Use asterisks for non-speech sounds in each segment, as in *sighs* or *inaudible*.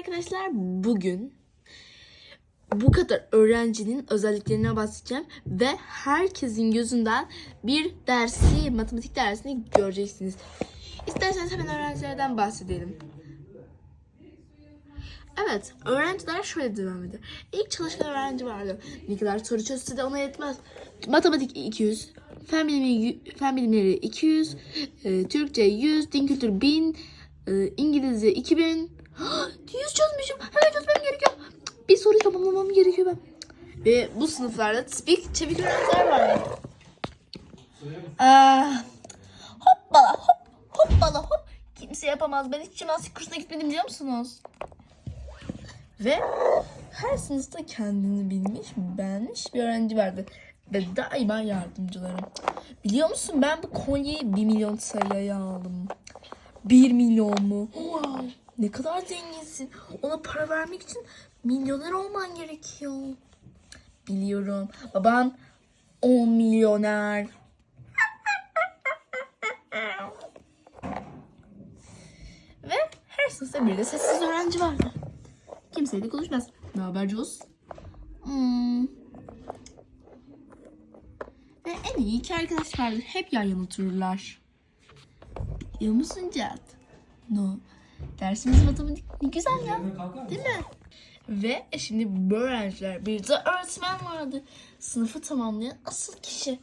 arkadaşlar. Bugün bu kadar öğrencinin özelliklerine bahsedeceğim ve herkesin gözünden bir dersi, matematik dersini göreceksiniz. İsterseniz hemen öğrencilerden bahsedelim. Evet, öğrenciler şöyle devam eder. İlk çalışkan öğrenci vardı. Ne kadar soru çözse de ona yetmez. Matematik 200, fen bilimleri, fen bilimleri 200, e, Türkçe 100, din kültürü 1000, e, İngilizce 2000. *gasps* 100 çözmüşüm. Hemen çözmem gerekiyor. Bir soruyu tamamlamam gerekiyor ben. Ve bu sınıflarda tipik çevik öğrenciler vardı. Ah, hoppala hop, hoppala hop. Kimse yapamaz. Ben hiç jimnastik kursuna gitmedim biliyor musunuz? Ve her sınıfta kendini bilmiş, beğenmiş bir öğrenci vardı. Ve daima yardımcılarım. Biliyor musun ben bu kolyeyi 1 milyon sayıya aldım. 1 milyon mu? Wow, ne kadar zenginsin. Ona para vermek için milyoner olman gerekiyor. Biliyorum. Baban 10 milyoner. Ve her sınıfta bir de sessiz öğrenci vardı. Kimseyle konuşmaz. Ne haber Cuz? Hmm. Ve en iyi iki arkadaş vardır. Hep yan yana otururlar. Biliyor musun Cihat? No. Dersimiz matematik ne güzel ya. Değil mi? Ve şimdi bu öğrenciler bir de öğretmen vardı. Sınıfı tamamlayan asıl kişi.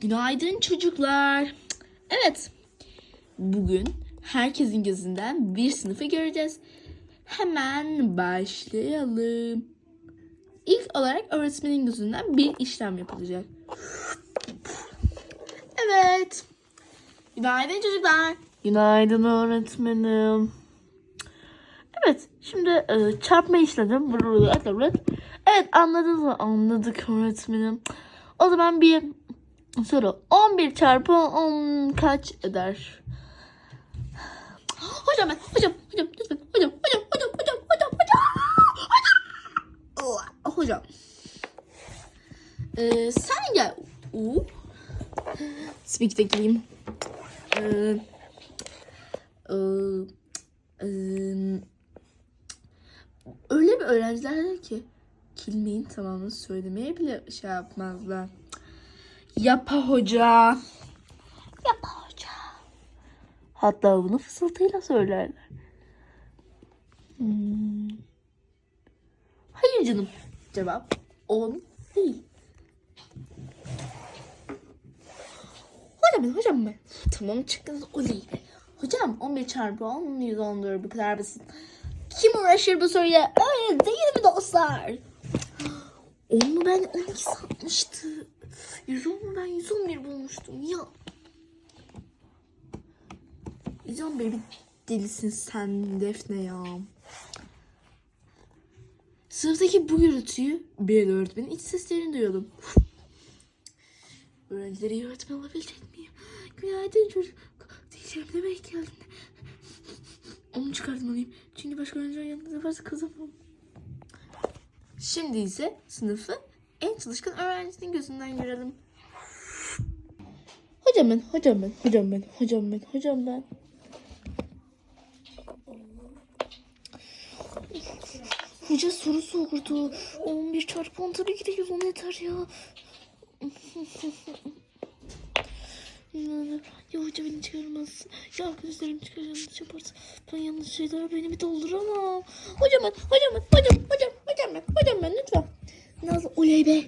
Günaydın çocuklar. Evet. Bugün herkesin gözünden bir sınıfı göreceğiz. Hemen başlayalım. İlk olarak öğretmenin gözünden bir işlem yapılacak. Evet. Günaydın çocuklar. Günaydın öğretmenim. Evet, şimdi e, çarpma işledim. Evet, anladınız mı? Anladık öğretmenim. O zaman bir soru. 11 çarpı 10 kaç eder? Hocam ben, hocam, hocam, lütfen, hocam, hocam, hocam, hocam, hocam, hocam, hocam. Hocam. Ee, sen gel. Uh. Speak'te gireyim. Ee, öyle bir öğrencilerdir ki kelimenin tamamını söylemeye bile şey yapmazlar. Yapa hoca. Yapa hoca. Hatta bunu fısıltıyla söylerler. Hmm. Hayır canım. Cevap 10 değil. Hocam ben, hocam ben. Tamam çıktınız oley. Hocam 11 çarpı 10 114 bu kadar basit. Kim uğraşır bu soruya? Öyle değil mi dostlar? Onu ben 12 satmıştı. 110 mu ben 111 bulmuştum ya. 111 bir delisin sen Defne ya. Sınıftaki bu gürültüyü bir öğretmenin iç seslerini duyuyordum. Öğrencileri öğretmen olabilecek miyim? Günaydın çocuk. Demek geldin. Onu çıkartmalıyım. Çünkü başka öğrenciler yanında yaparsa kazanmam. Şimdi ise sınıfı en çalışkan öğrencinin gözünden görelim. Hocam ben, hocam ben, hocam ben, hocam ben, hocam ben. Hoca soru sordu. 11 çarpı 10 tabii ki de 110 yeter ya. *laughs* Ya hoca beni çıkarmaz. Ya arkadaşlarım çıkar yanlış yaparsa. Ben yanlış şeyler beni dolduramam. Hocam ben, hocam ben, hocam, hocam, hocam ben, hocam ben lütfen. Nazlı oley be.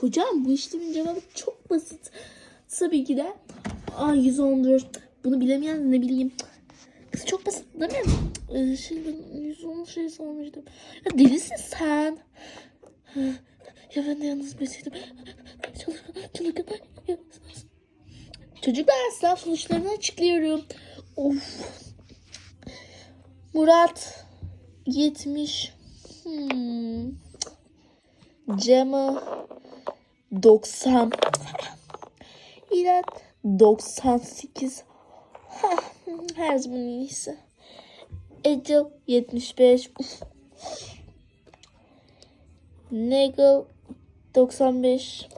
Hocam bu işlemin cevabı çok basit. Tabii ki de A 114. Bunu bilemeyen ne bileyim. Kız çok basit değil mi? Ee, şey ben 110 şey sanmıştım. Ya delisin sen. Ya ben de yalnız beseydim. Çılgın. Çocuklar sınav sonuçlarını açıklıyorum. Of. Murat 70. Hmm. Cema 90. İlat 98. Hah, Her zaman iyisi. Ecel 75. Uf. Nagel 95.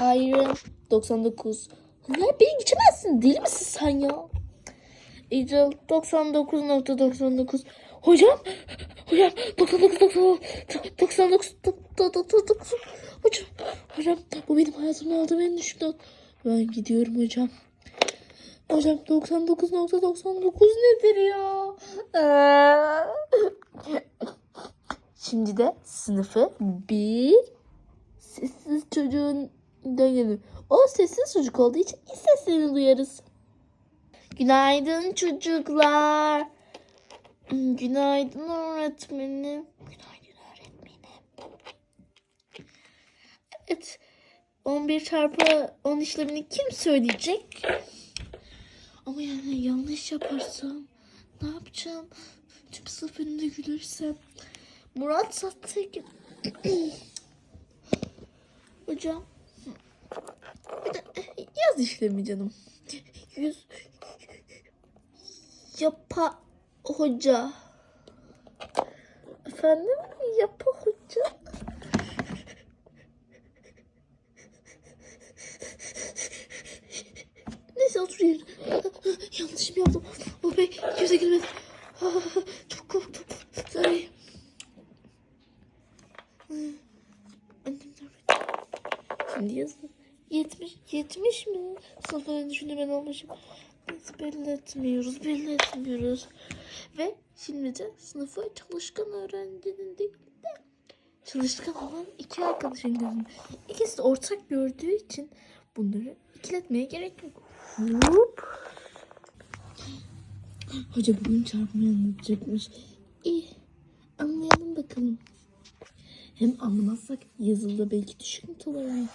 Iron 99. Bunlar beni geçemezsin. Deli misin sen ya? Ecil 99.99. Hocam, hocam 99 99 99 99 hocam, hocam bu benim hayatımda aldığım en düşük not. Ben gidiyorum hocam. Hocam 99.99 nedir ya? Aa. *laughs* Şimdi de sınıfı bir sessiz çocuğun geliyor. O sessiz çocuk olduğu için ilk seslerini duyarız. Günaydın çocuklar. Günaydın öğretmenim. Günaydın öğretmenim. Evet. 11 çarpı 10 işlemini kim söyleyecek? Ama yani yanlış yaparsam ne yapacağım? Tüm sınıf önünde gülersem. Murat Sattık. *clears throat* Hocam. Yaz işlemi canım. Yüz yapa hoca. Efendim yapa hoca. Neyse otur yerine. Yanlış mı yaptım? Oh be yüze girmedi. Çok korktum. Sorry. Annem? Şimdi yazın. 70, 70 mi? Sınıfları düşündüm ben olmuşum. Biz belli etmiyoruz. Ve şimdi de sınıfı çalışkan öğrencinin değil de çalışkan olan iki arkadaşın gözünde. İkisi de ortak gördüğü için bunları ikiletmeye gerek yok. Hop. Hoca bugün çarpmayı anlatacakmış. İyi. Anlayalım bakalım. Hem anlamazsak yazılıda belki düşük not alırım.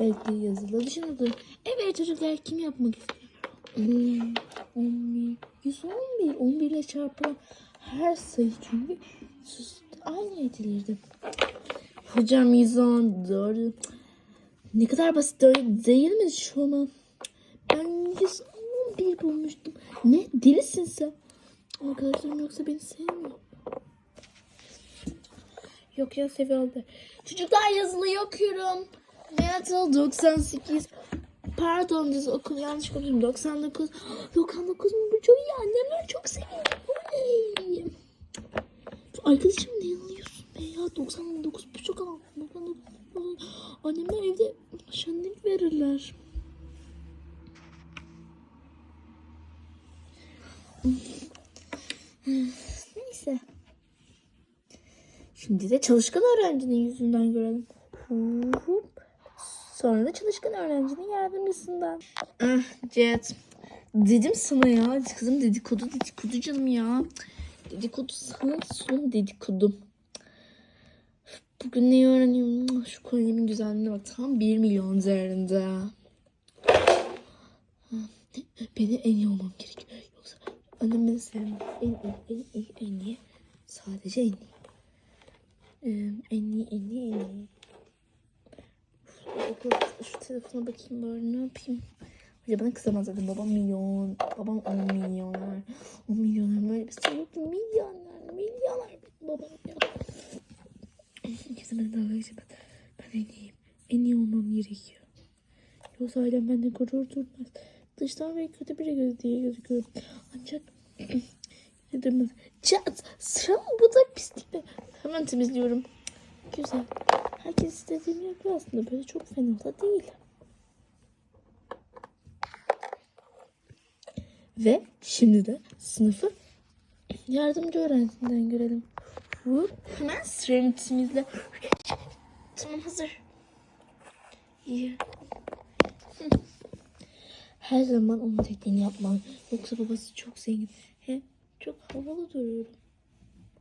Belki yazılı düşünürdü. Evet çocuklar kim yapmak istiyor? Hmm, 11, 111, 11 ile çarpılan her sayı çünkü aynı edilirdi. Hocam 110 doğru. Ne kadar basit değil mi şu an? Ben 111 bulmuştum. Ne? Delisin sen. Arkadaşlarım yoksa beni sevmiyor. Yok ya seviyorlar. Çocuklar yazılı okuyorum. Metal 98. Pardon düz okul yanlış konuştum. 99. 99 mu? Bu çok iyi. Annemler çok seviyor. Arkadaşım ne yanılıyorsun be ya? 99 bu çok. 99. Annemler evde şenlik verirler. Neyse. Şimdi de çalışkan öğrencinin yüzünden görelim. Hup. Sonra da çalışkan öğrencinin yardımcısından. Ah Jet. Dedim sana ya. Kızım dedikodu dedikodu canım ya. Dedikodu sana son dedikodu. Bugün neyi öğreniyorum? Şu kolyemin güzelliğine bak. Tam 1 milyon üzerinde. Beni en iyi olmam gerekiyor. Yoksa annem beni sevmez. En iyi, en iyi, en iyi. Sadece en iyi. En iyi, en iyi, en iyi. Şu, şu telefona bakayım bari ne yapayım. Hoca bana kızamaz zaten. Babam milyon. Babam 10 milyoner. 10 milyoner böyle bir şey yok. Milyoner. Milyoner babam ya. Kesin ben dalga geçeceğim. Ben, ben en iyiyim. En iyi olmam gerekiyor. Yoksa ailem benden gurur durmaz. Dıştan ve kötü biri göz diye gözüküyorum. Ancak *clears throat* durmaz. Çat! Sıra mı? Bu da pislik. Hemen temizliyorum. Güzel. Herkes istediğimi yapıyor aslında. Böyle çok fena da değil. Ve şimdi de sınıfı yardımcı öğrencisinden görelim. Hemen sıramı temizle. Tamam hazır. İyi. Her zaman onun dediğini yapman. Yoksa babası çok zengin. Hem çok havalı duruyorum.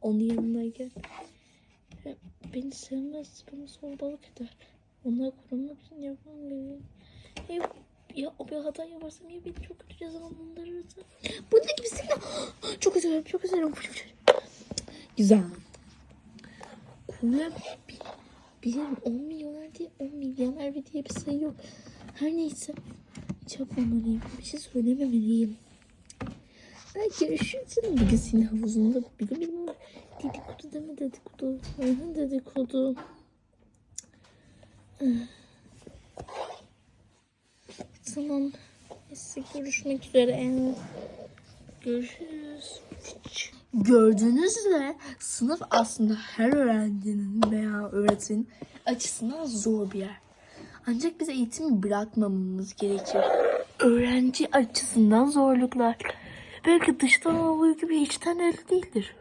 Onun yanındayken. Hem beni sevmez. Bana zorbalık eder. Onları korumak için yapmam gerekiyor. Ya, ya o bir hata yaparsam ya beni çok kötü cezalandırırsa. Bu ne gibi silah? Çok üzülüyorum, çok üzülüyorum. Güzel. Kulem bilirim 10 milyoner diye 10 milyoner bir diye bir sayı yok. Her neyse. Hiç yapmamalıyım. Bir şey söylememeliyim. Belki bugün senin havuzunda. Benim dedikodu deme dedikodu. Aha, dedikodu. *sighs* Tamam. Neyse görüşmek üzere. Görüşürüz. Gördüğünüz üzere sınıf aslında her öğrencinin veya öğretmenin açısından zor bir yer. Ancak biz eğitimi bırakmamamız gerekir. Öğrenci açısından zorluklar. Belki dıştan olduğu gibi içten öyle değildir.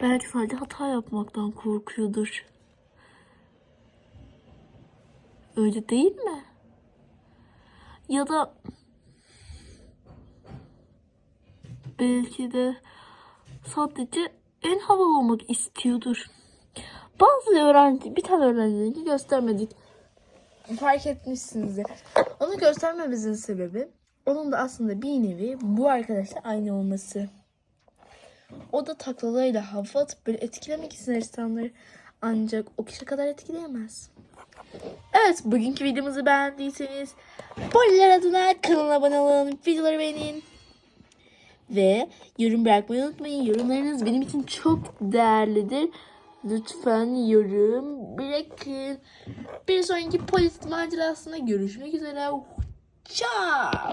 Belki sadece hata yapmaktan korkuyordur. Öyle değil mi? Ya da belki de sadece en havalı olmak istiyordur. Bazı öğrenci, bir tane öğrenciyi göstermedik. Fark etmişsinizdir. Onu göstermemizin sebebi onun da aslında bir nevi bu arkadaşla aynı olması. O da taklalarıyla hava atıp böyle etkilemek ister insanları. Ancak o kişi kadar etkileyemez. Evet bugünkü videomuzu beğendiyseniz Poliler adına kanala abone olun, videoları beğenin. Ve yorum bırakmayı unutmayın. Yorumlarınız benim için çok değerlidir. Lütfen yorum bırakın. Bir sonraki polis macerasında görüşmek üzere. Ciao.